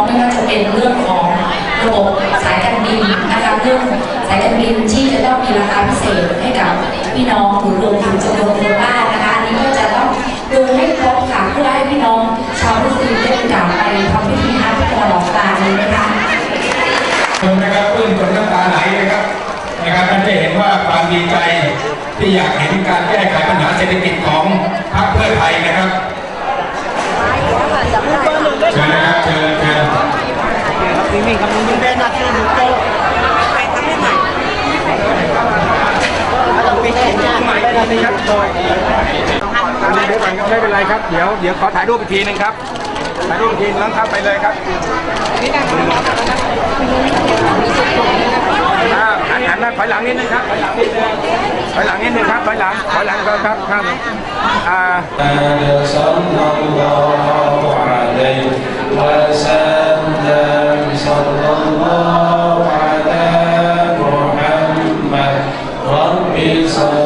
องไม่ว่าจะเป็นเรื่องของระบบสายการบินนะคะเรื่องสายการบินที่จะต้องมีราคาพิเศษให้กับพี่น้องหรือรวมถึงจำนวนคนบ้านนะคะอันนี้ก็จะต้องดูให้ครบค่ะเพื่อให้พี่น้องชาวมุสลิมได้มีโอกาสไปทำพิธีฮัจญ์ที่จังหวัดหนองคายเลยนะคะชมนะครับปลื้มจนน้ำตาไหลนะครับนะครับท่านจะเห็นว่าความดีใจที่อยากเห็นการแก้ไขปัญหาเศรษฐ นิ่งๆครับนิ่งๆเป็นนาที่หนูโตไปทำให้ใหม่ต้องไปเช็คงานใหม่ได้ไหมครับโดยเดี๋ยวก่อนครับไม่เป็นไรครับ เดี๋ยวเดี๋ยวขอถ่ายรูปอีกทีหนึงครับ ถ่ายรูปอีกทีแล้วครับไปเลยครับอ่าหันหนมาถอยหลังนิดนึงครับถอยหลังนิดนึงถอยหลังนิดนึงครับถอยหลังถอยหลังก่อนครับครับอ่า صلى الله على محمد. رب صل